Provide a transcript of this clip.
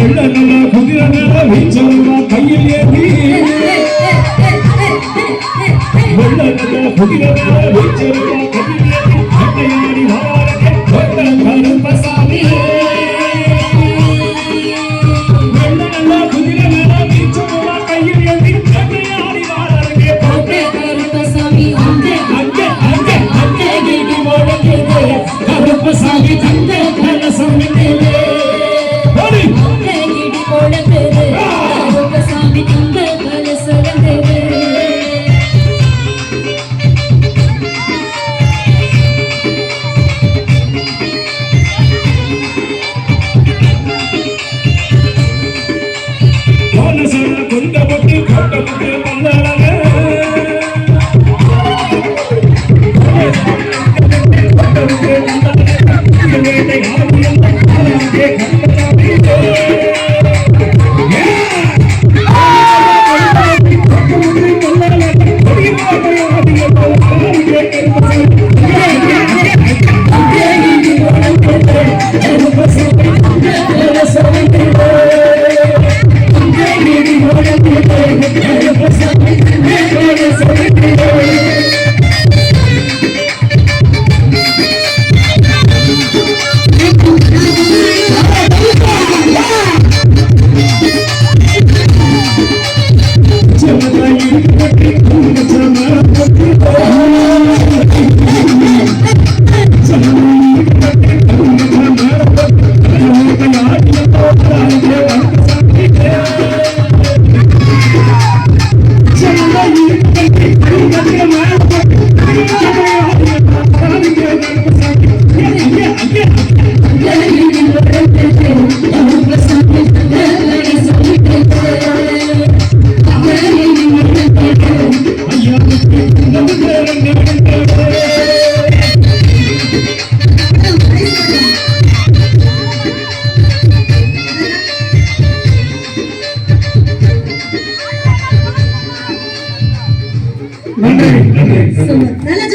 வெள்ள நல்ல குதிரை மேல வீச்சலுமா கையில் ஏந்தி. வெள்ள நல்ல குதிரை மேல வீச்சலுமா கையில் ஏந்தி. அட்டையாடி வாழ கொண்ட கருப்பசாமி வெள்ள தந்தை நன்றி நன்றி நன்றி